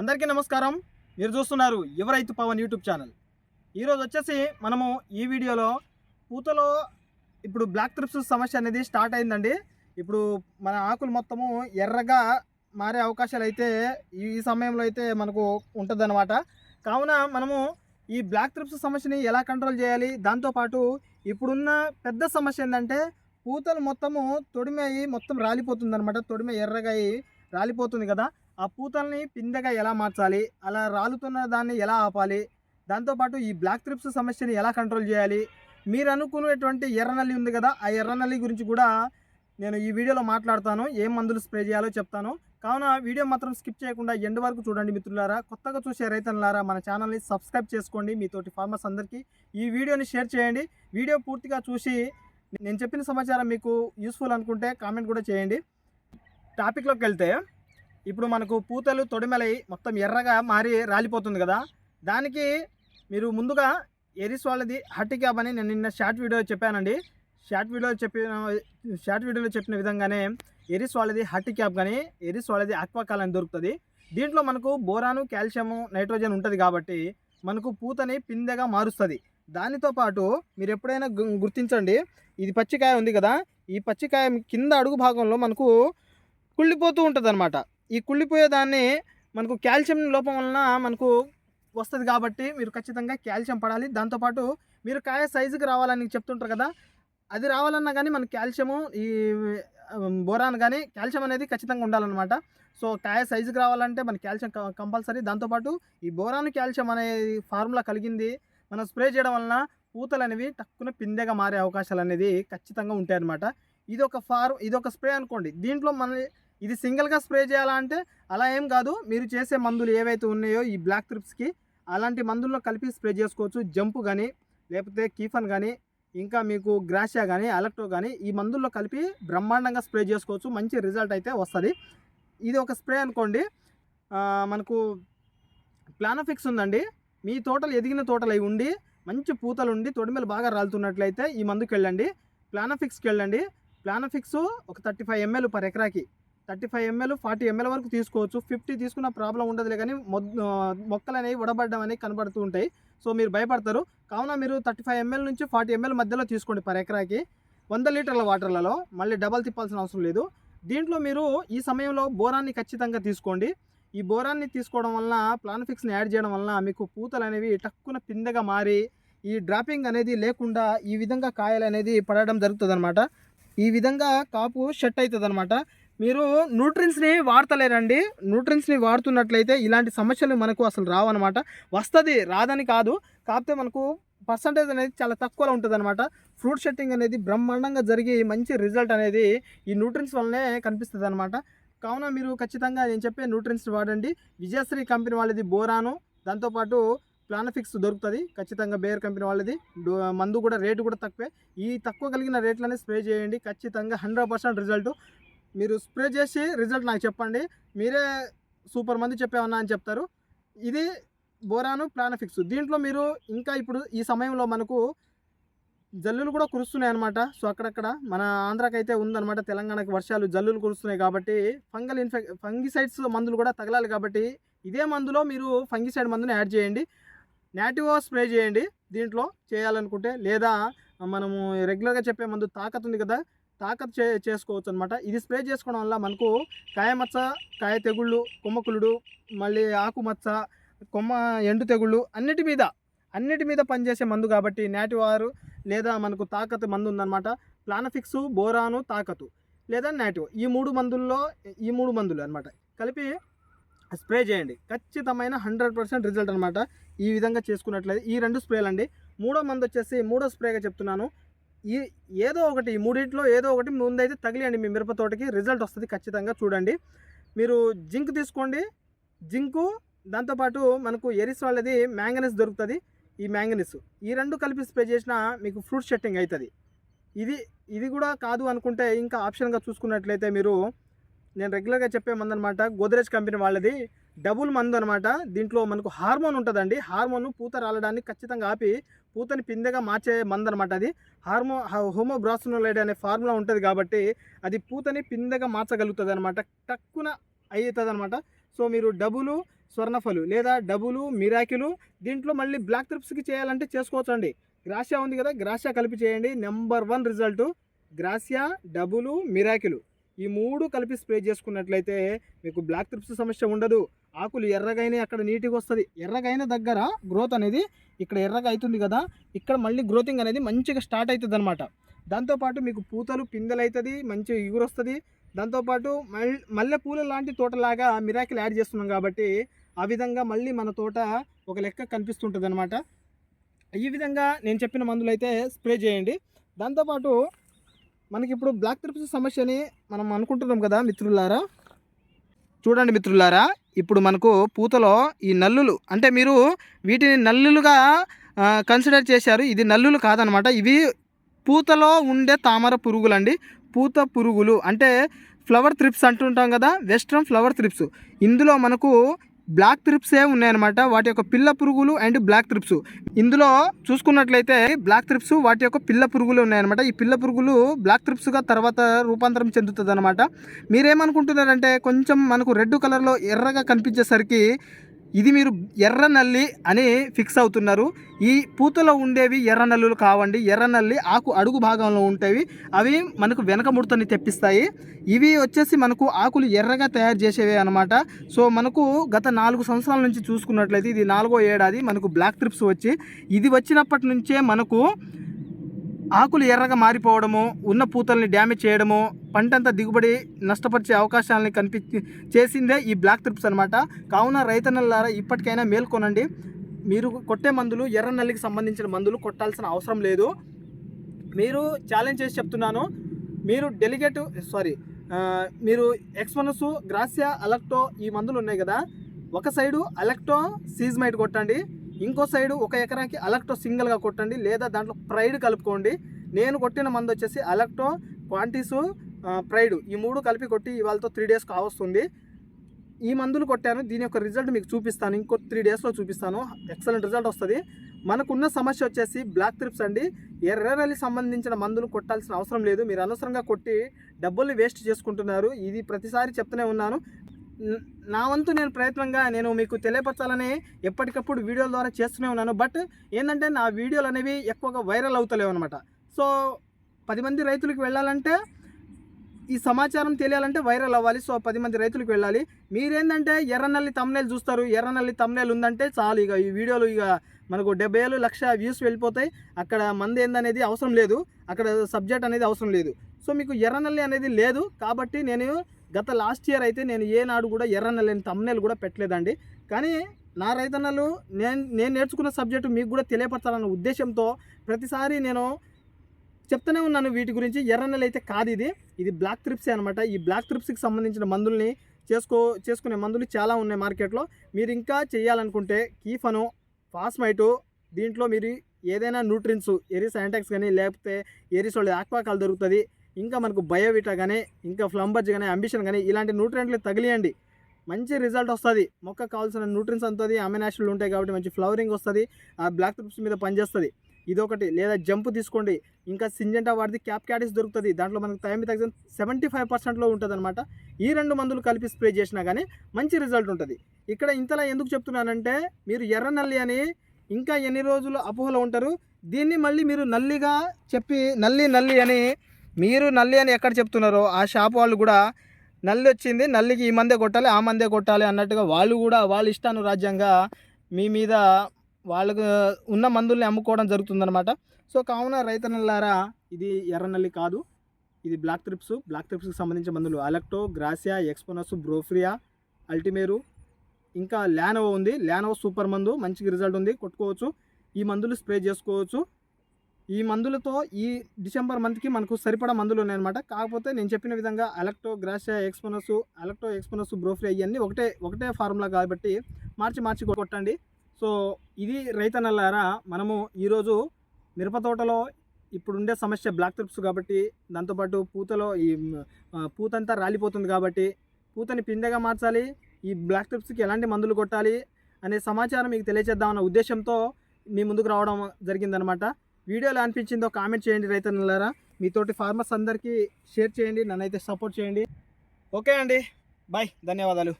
అందరికీ నమస్కారం. మీరు చూస్తున్నారు ఎవరైతు పవన్ యూట్యూబ్ ఛానల్. ఈరోజు వచ్చేసి మనము ఈ వీడియోలో పూతలో ఇప్పుడు బ్లాక్ త్రిప్స్ సమస్య అనేది స్టార్ట్ అయిందండి. ఇప్పుడు మన ఆకులు మొత్తము ఎర్రగా మారే అవకాశాలు అయితే ఈ సమయంలో అయితే మనకు ఉంటుందన్నమాట. కావున మనము ఈ బ్లాక్ త్రిప్స్ సమస్యని ఎలా కంట్రోల్ చేయాలి? దాంతోపాటు ఇప్పుడున్న పెద్ద సమస్య ఏంటంటే పూతలు మొత్తము తొడిమి మొత్తం రాలిపోతుంది అనమాట తొడిమి ఎర్రగా అయి రాలిపోతుంది కదా. ఆ పూతల్ని పిందెగా ఎలా మార్చాలి? అలా రాలుతున్న దాన్ని ఎలా ఆపాలి? దాంతోపాటు ఈ బ్లాక్ త్రిప్స్ సమస్యని ఎలా కంట్రోల్ చేయాలి? మీరు అనుకునేటువంటి ఎర్రనల్లి ఉంది కదా ఆ ఎర్రనల్లి గురించి కూడా నేను ఈ వీడియోలో మాట్లాడతాను. ఏం మందులు స్ప్రే చేయాలో చెప్తాను. కావున వీడియో మాత్రం స్కిప్ చేయకుండా ఎండ్ వరకు చూడండి మిత్రులారా. కొత్తగా చూసే రైతన్లారా మన ఛానల్ని సబ్స్క్రైబ్ చేసుకోండి. మీతోటి ఫార్మర్స్ అందరికీ ఈ వీడియోని షేర్ చేయండి. వీడియో పూర్తిగా చూసి నేను చెప్పిన సమాచారం మీకు యూస్ఫుల్ అనుకుంటే కామెంట్ కూడా చేయండి. టాపిక్లోకి వెళ్తే ఇప్పుడు మనకు పూతలు తొడిమెలై మొత్తం ఎర్రగా మారి రాలిపోతుంది కదా. దానికి మీరు ముందుగా ఎరిస్ వాళ్ళది హట్టి క్యాబ్ అని నేను నిన్న షార్ట్ వీడియో చెప్పానండి. షార్ట్ వీడియో చెప్పిన షార్ట్ వీడియోలో చెప్పిన విధంగానే ఎరిస్ వాళ్ళది హట్టి క్యాబ్ కానీ ఎరిస్ వాళ్ళది ఆక్వాకాల్ అని దొరుకుతుంది. దీంట్లో మనకు బోరాను కాల్షియము నైట్రోజన్ ఉంటుంది కాబట్టి మనకు పూతని పిందెగా మారుస్తుంది. దానితో పాటు మీరు ఎప్పుడైనా గు- గుర్తించండి ఇది పచ్చికాయ ఉంది కదా. ఈ పచ్చికాయ కింద అడుగు భాగంలో మనకు కుళ్ళిపోతూ ఉంటుంది ఈ కుళ్ళిపోయేదాన్ని మనకు కాల్షియం లోపం వలన మనకు వస్తుంది కాబట్టి మీరు ఖచ్చితంగా కాల్షియం పడాలి. దాంతోపాటు మీరు కాయ సైజుకి రావాలని చెప్తుంటారు కదా అది రావాలన్నా కానీ మన కాల్షియము ఈ బోరాన్ కానీ కాల్షియం అనేది ఖచ్చితంగా ఉండాలన్నమాట. సో కాయ సైజుకి రావాలంటే మన కాల్షియం కంపల్సరీ. దాంతోపాటు ఈ బోరాన్ కాల్షియం అనే ఫార్ములా కలిగింది. మనం స్ప్రే చేయడం వలన పూతలు అనేవి తక్కువ పిందెగా మారే అవకాశాలు అనేది ఖచ్చితంగా ఉంటాయి అన్నమాట ఇది ఒక ఫార్ ఇది ఒక స్ప్రే అనుకోండి. దీంట్లో మన ఇది సింగిల్గా స్ప్రే చేయాలా అంటే అలా ఏం కాదు. మీరు చేసే మందులు ఏవైతే ఉన్నాయో ఈ బ్లాక్ త్రిప్స్కి అలాంటి మందుల్లో కలిపి స్ప్రే చేసుకోవచ్చు. జంపు కానీ లేకపోతే కీఫన్ కానీ ఇంకా మీకు గ్రాషియా కానీ అలక్టో కానీ ఈ మందుల్లో కలిపి బ్రహ్మాండంగా స్ప్రే చేసుకోవచ్చు. మంచి రిజల్ట్ అయితే వస్తుంది. ఇది ఒక స్ప్రే అనుకోండి. మనకు ప్లానోఫిక్స్ ఉందండి. మీ తోటలు ఎదిగిన తోటలు అవి ఉండి మంచి పూతలు ఉండి తొడిమెలు బాగా రాలుతున్నట్లయితే ఈ మందుకి వెళ్ళండి ప్లానోఫిక్స్కి వెళ్ళండి ప్లానోఫిక్స్ ఒక థర్టీ ఫైవ్ ఎంఎల్ పర్ ఎకరాకి thirty five ML forty ML వరకు తీసుకోవచ్చు. ఫిఫ్టీ తీసుకున్న ప్రాబ్లం ఉండదులే కానీ మొక్కలు అనేవి ఉడబడడం అనేవి కనబడుతూ ఉంటాయి. సో మీరు భయపడతారు. కావున మీరు థర్టీ ఫైవ్ ఎంఎల్ నుంచి ఫార్టీ ఎంఎల్ మధ్యలో తీసుకోండి పర్ ఎకరాకి. వంద లీటర్ల వాటర్లలో మళ్ళీ డబల్ తిప్పాల్సిన అవసరం లేదు. దీంట్లో మీరు ఈ సమయంలో బోరాన్ని ఖచ్చితంగా తీసుకోండి. ఈ బోరాన్ని తీసుకోవడం వలన ప్లాన్ఫిక్స్ని యాడ్ చేయడం వలన మీకు పూతలు అనేవి టక్కున పిందెగా మారి ఈ డ్రాపింగ్ అనేది లేకుండా ఈ విధంగా కాయలు అనేది పడడం జరుగుతుంది ఈ విధంగా కాపు షట్ అవుతుంది మీరు న్యూట్రిన్స్ని వాడతలేరండి. న్యూట్రిన్స్ని వాడుతున్నట్లయితే ఇలాంటి సమస్యలు మనకు అసలు రావన్నమాట. వస్తుంది రాదని కాదు. కాకపోతే మనకు పర్సంటేజ్ అనేది చాలా తక్కువలో ఉంటుంది అనమాట ఫ్రూట్ సెట్టింగ్ అనేది బ్రహ్మాండంగా జరిగి మంచి రిజల్ట్ అనేది ఈ న్యూట్రిన్స్ వల్లనే కనిపిస్తుంది అనమాట కావున మీరు ఖచ్చితంగా నేను చెప్పే న్యూట్రిన్స్ వాడండి. విజయశ్రీ కంపెనీ వాళ్ళది బోరాను. దాంతోపాటు ప్లానఫిక్స్ దొరుకుతుంది. ఖచ్చితంగా బేర్ కంపెనీ వాళ్ళది. డో- మందు కూడా రేటు కూడా తక్కువే. ఈ తక్కువ కలిగిన రేట్లనే స్ప్రే చేయండి. ఖచ్చితంగా హండ్రెడ్ పర్సెంట్ రిజల్ట్ మీరు స్ప్రే చేసి రిజల్ట్ నాకు చెప్పండి. మీరే సూపర్ మంది చెప్పామన్నా అని చెప్తారు. ఇది బోరాను ప్లానఫిక్స్ దీంట్లో మీరు ఇంకా ఇప్పుడు ఈ సమయంలో మనకు జల్లులు కూడా కురుస్తున్నాయి అనమాట సో అక్కడక్కడ మన ఆంధ్రాకైతే ఉందన్నమాట. తెలంగాణకి వర్షాలు జల్లులు కురుస్తున్నాయి కాబట్టి ఫంగల్ ఇన్ఫెక్ ఫంగిసైడ్స్ మందులు కూడా తగలాలి కాబట్టి ఇదే మందులో మీరు ఫంగిసైడ్ మందుని యాడ్ చేయండి. నాటివో స్ప్రే చేయండి. దీంట్లో చేయాలనుకుంటే లేదా మనము రెగ్యులర్గా చెప్పే మందు తాకతుంది కదా తాకత్ చే చేసుకోవచ్చు అనమాట ఇది స్ప్రే చేసుకోవడం వల్ల మనకు కాయ మచ్చ కాయ తెగుళ్ళు కొమ్మకులుడు మళ్ళీ ఆకుమచ్చ కొమ్మ ఎండు తెగుళ్ళు అన్నిటి మీద అన్నిటి మీద పనిచేసే మందు కాబట్టి నాటివారు లేదా మనకు తాకత్ మందు ఉందన్నమాట ప్లానఫిక్స్ బోరాను తాకతు లేదా నాటివ్. ఈ మూడు మందుల్లో ఈ మూడు మందులు అనమాట. కలిపి స్ప్రే చేయండి. ఖచ్చితమైన హండ్రెడ్ పర్సెంట్ రిజల్ట్ అనమాట. ఈ విధంగా చేసుకున్నట్లయితే ఈ రెండు స్ప్రేలు అండి మూడో మందు వచ్చేసి మూడో స్ప్రేగా చెప్తున్నాను. ఈ ఏదో ఒకటి ఈ మూడింటిలో ఏదో ఒకటి ముందైతే తగిలియండి మీ మిరప తోటకి. రిజల్ట్ వస్తుంది ఖచ్చితంగా చూడండి. మీరు జింక్ తీసుకోండి. జింకు దాంతోపాటు మనకు ఎరిస్ వాళ్ళది మ్యాంగనీస్ దొరుకుతుంది. ఈ మ్యాంగనీస్. ఈ రెండు కలిపి స్ప్రే చేసినా మీకు ఫ్రూట్ సెట్టింగ్ అవుతుంది ఇది ఇది కూడా కాదు అనుకుంటే ఇంకా ఆప్షన్గా చూసుకున్నట్లయితే మీరు నేను రెగ్యులర్గా చెప్పే మందు అనమాట గోద్రేజ్ కంపెనీ వాళ్ళది డబుల్ మందు అనమాట. దీంట్లో మనకు హార్మోన్ ఉంటుందండి. హార్మోన్ పూత రాలడాన్ని ఖచ్చితంగా ఆపి పూతని పిందెగా మార్చే మందు అనమాట అది. హార్మో హోమోబ్రాసినోలైడ్ అనే ఫార్ములా ఉంటుంది కాబట్టి అది పూతని పిందెగా మార్చగలుగుతుంది అనమాట టక్కున అవుతుంది అనమాట సో మీరు డబులు స్వర్ణఫలు లేదా డబులు మిరాకిలు దీంట్లో మళ్ళీ బ్లాక్ త్రిప్స్కి చేయాలంటే చేసుకోవచ్చండి. గ్రాసియా ఉంది కదా గ్రాసియా కలిపి చేయండి. Number one result Gracia double miracle ఈ మూడు కలిపి స్ప్రే చేసుకున్నట్లయితే మీకు బ్లాక్ త్రిప్స్ సమస్య ఉండదు. ఆకులు ఎర్రగైనా అక్కడ నీట్గా వస్తుంది. ఎర్రగైన దగ్గర గ్రోత్ అనేది ఇక్కడ ఎర్రగా అవుతుంది కదా ఇక్కడ మళ్ళీ గ్రోతింగ్ అనేది మంచిగా స్టార్ట్ అవుతుంది అనమాట దాంతోపాటు మీకు పూతలు పిందెలు అవుతుంది మంచి ఇగురు వస్తుంది దాంతోపాటు మల్ మల్లె పూల లాంటి తోటలాగా మిరాకిల్ యాడ్ చేస్తున్నాం కాబట్టి ఆ విధంగా మళ్ళీ మన తోట ఒక లెక్క కనిపిస్తుంటుంది అనమాట ఈ విధంగా నేను చెప్పిన మందులు అయితే స్ప్రే చేయండి దాంతోపాటు మనకి ఇప్పుడు బ్లాక్ త్రిప్స్ సమస్యని మనం అనుకుంటున్నాం కదా మిత్రులారా. చూడండి మిత్రులారా ఇప్పుడు మనకు పూతలో ఈ నల్లులు అంటే మీరు వీటిని నల్లులుగా కన్సిడర్ చేశారు. ఇది నల్లులు కాదనమాట. ఇవి పూతలో ఉండే తామర పురుగులండి. పూత పురుగులు అంటే ఫ్లవర్ త్రిప్స్ అంటుంటాం కదా వెస్ట్రన్ ఫ్లవర్ త్రిప్స్ ఇందులో మనకు బ్లాక్ త్రిప్సే ఉన్నాయన్నమాట. వాటి యొక్క పిల్ల పురుగులు అండ్ బ్లాక్ త్రిప్స్ ఇందులో చూసుకున్నట్లయితే బ్లాక్ త్రిప్స్ వాటి యొక్క పిల్ల పురుగులు ఉన్నాయన్నమాట. ఈ పిల్ల పురుగులు బ్లాక్ త్రిప్స్గా తర్వాత రూపాంతరం చెందుతుంది అనమాట మీరేమనుకుంటున్నారంటే కొంచెం మనకు రెడ్ కలర్లో ఎర్రగా కనిపించేసరికి ఇది మీరు ఎర్ర నల్లి అని ఫిక్స్ అవుతున్నారు. ఈ పూతలో ఉండేవి ఎర్ర నల్లులు కావండి. ఎర్ర నల్లి ఆకు అడుగు భాగంలో ఉంటాయి అవి మనకు వెనక ముడతని తెప్పిస్తాయి. ఇవి వచ్చేసి మనకు ఆకులు ఎర్రగా తయారు చేసేవి అనమాట సో మనకు గత నాలుగు సంవత్సరాల నుంచి చూసుకున్నట్లయితే ఇది నాలుగో ఏడాది మనకు బ్లాక్ ట్రిప్స్ వచ్చి ఇది వచ్చినప్పటి నుంచే మనకు ఆకులు ఎర్రగా మారిపోవడము ఉన్న పూతల్ని డ్యామేజ్ చేయడము పంటంతా దిగుబడి నష్టపరిచే అవకాశాలని కనిపి చేసిందే ఈ బ్లాక్ త్రిప్స్ అనమాట కావున రైతన్నలారా ఇప్పటికైనా మేల్కొనండి. మీరు కొట్టే మందులు ఎర్ర నల్లికి సంబంధించిన మందులు కొట్టాల్సిన అవసరం లేదు. మీరు ఛాలెంజ్ చేసి చెప్తున్నాను. మీరు డెలిగేట్ సారీ మీరు ఎక్స్మనస్ గ్రాసియా అలక్టో ఈ మందులు ఉన్నాయి కదా. ఒక సైడు అలెక్టో సీజ్మైట్ కొట్టండి. ఇంకో సైడు ఒక ఎకరాకి అలక్టో సింగిల్గా కొట్టండి లేదా దాంట్లో ప్రైడ్ కలుపుకోండి. నేను కొట్టిన మందు వచ్చేసి అలక్టో క్వాంటిసు ప్రైడ్ ఈ మూడు కలిపి కొట్టి ఇవాళతో త్రీ డేస్ కావస్తుంది ఈ మందులు కొట్టాను. దీని యొక్క రిజల్ట్ మీకు చూపిస్తాను. ఇంకో త్రీ డేస్లో చూపిస్తాను. ఎక్సలెంట్ రిజల్ట్ వస్తుంది. మనకున్న సమస్య వచ్చేసి బ్లాక్ త్రిప్స్ అండి. ఎర్రనల్లి సంబంధించిన మందులు కొట్టాల్సిన అవసరం లేదు. మీరు అనవసరంగా కొట్టి డబ్బుల్ని వేస్ట్ చేసుకుంటున్నారు. ఇది ప్రతిసారి చెప్తూనే ఉన్నాను. నా వంతు నేను ప్రయత్నంగా నేను మీకు తెలియపరచాలని ఎప్పటికప్పుడు వీడియోల ద్వారా చేస్తూనే ఉన్నాను. బట్ ఏంటంటే నా వీడియోలు అనేవి ఎక్కువగా వైరల్ అవుతలేవు అనమాట సో పది మంది రైతులకు వెళ్ళాలంటే ఈ సమాచారం తెలియాలంటే వైరల్ అవ్వాలి. సో పది మంది రైతులకు వెళ్ళాలి. మీరేంటంటే ఎర్రనల్లి తమ్నేలు చూస్తారు. ఎర్రనల్లి తమ్నేలు ఉందంటే చాలు ఇక ఈ వీడియోలు ఇక మనకు డెబ్బై ఏళ్ళు లక్ష వ్యూస్ వెళ్ళిపోతాయి. అక్కడ మంది ఏందనేది అవసరం లేదు. అక్కడ సబ్జెక్ట్ అనేది అవసరం లేదు. సో మీకు ఎర్రనల్లి అనేది లేదు. కాబట్టి నేను గత లాస్ట్ ఇయర్ అయితే నేను ఏనాడు కూడా ఎర్రనల్లి అని తమ్నేలు కూడా పెట్టలేదండి. కానీ నా రైతన్నలు నేను నేను నేర్చుకున్న సబ్జెక్టు మీకు కూడా తెలియపరచాలన్న ఉద్దేశంతో ప్రతిసారి నేను చెప్తూనే ఉన్నాను వీటి గురించి. ఎర్రనెల్ అయితే కాదు ఇది. ఇది బ్లాక్ త్రిప్సే అనమాట ఈ బ్లాక్ త్రిప్స్కి సంబంధించిన మందుల్ని చేసుకో చేసుకునే మందులు చాలా ఉన్నాయి మార్కెట్లో. మీరు ఇంకా చేయాలనుకుంటే కీఫను ఫాస్మైటు దీంట్లో మీరు ఏదైనా న్యూట్రిన్స్ ఎరిస్ యాంటాక్స్ కానీ లేకపోతే ఎరిసోళ్ళు ఆక్వాకాల్ దొరుకుతుంది. ఇంకా మనకు బయోవిటా కానీ ఇంకా ఫ్లంబర్జ్ కానీ అంబిషన్ కానీ ఇలాంటి న్యూట్రియంట్లు తగిలియండి. మంచి రిజల్ట్ వస్తుంది. మొక్క కావాల్సిన న్యూట్రిన్స్ అంతది అమెనాషులు ఉంటాయి కాబట్టి మంచి ఫ్లవరింగ్ వస్తుంది ఆ బ్లాక్ ట్రిప్స్ మీద పనిచేస్తుంది. ఇదొకటి. లేదా జంప్ తీసుకోండి. ఇంకా సింజెంటా వాడిది క్యాప్ క్యాటిస్ దొరుకుతుంది. దాంట్లో మనకు టైం తగ్గిన సెవెంటీ ఫైవ్ పర్సెంట్లో ఉంటుంది అనమాట ఈ రెండు మందులు కలిపి స్ప్రే చేసినా కానీ మంచి రిజల్ట్ ఉంటుంది. ఇక్కడ ఇంతలా ఎందుకు చెప్తున్నానంటే మీరు ఎర్ర నల్లి అని ఇంకా ఎన్ని రోజులు అపోహలో ఉంటారు దీన్ని మళ్ళీ మీరు నల్లిగా చెప్పి నల్లి నల్లి అని మీరు నల్లి అని ఎక్కడ చెప్తున్నారో ఆ షాప్ వాళ్ళు కూడా నల్లి వచ్చింది నల్లికి ఈ మందే కొట్టాలి ఆ మందే కొట్టాలి అన్నట్టుగా వాళ్ళు కూడా వాళ్ళ ఇష్టానురాజ్యంగా మీ మీద వాళ్ళకు ఉన్న మందుల్ని అమ్ముకోవడం జరుగుతుందనమాట సో కావున రైతన్నలారా ఇది ఎర్రనల్లి కాదు. ఇది బ్లాక్ ట్రిప్స్ బ్లాక్ ట్రిప్స్కి సంబంధించిన మందులు. అలెక్టో గ్రాసియా ఎక్స్పోనస్ బ్రోఫ్రియా అల్టిమేరు ఇంకా ల్యానోవో ఉంది. ల్యానోవో సూపర్ మందు మంచి రిజల్ట్ ఉంది. కొట్టుకోవచ్చు. ఈ మందులు స్ప్రే చేసుకోవచ్చు. ఈ మందులతో ఈ డిసెంబర్ మంత్కి మనకు సరిపడా మందులు ఉన్నాయన్నమాట. కాకపోతే నేను చెప్పిన విధంగా ఎలక్ట్రో గ్రాషియా ఎక్స్పోనస్ అలెక్టో ఎక్స్పోనస్ బ్రోఫ్రీ అవన్నీ ఒకటే ఒకటే ఫార్ములా కాబట్టి మార్చి మార్చి కొట్టండి. సో ఇది రైతన్నలారా మనము ఈరోజు మిరప తోటలో సమస్య బ్లాక్ త్రిప్స్ కాబట్టి దాంతోపాటు పూతలో ఈ పూతంతా రాలిపోతుంది కాబట్టి పూతని పిందెగా మార్చాలి ఈ బ్లాక్ త్రిప్స్కి ఎలాంటి మందులు కొట్టాలి అనే సమాచారం మీకు తెలియజేద్దామన్న ఉద్దేశంతో మీ ముందుకు రావడం జరిగిందనమాట వీడియోలో అనిపించిందో కామెంట్ చేయండి రైతన్నలారా. మీతోటి ఫార్మర్స్ అందరికీ షేర్ చేయండి నన్నైతే సపోర్ట్ చేయండి. ఓకే అండి బాయ్ ధన్యవాదాలు.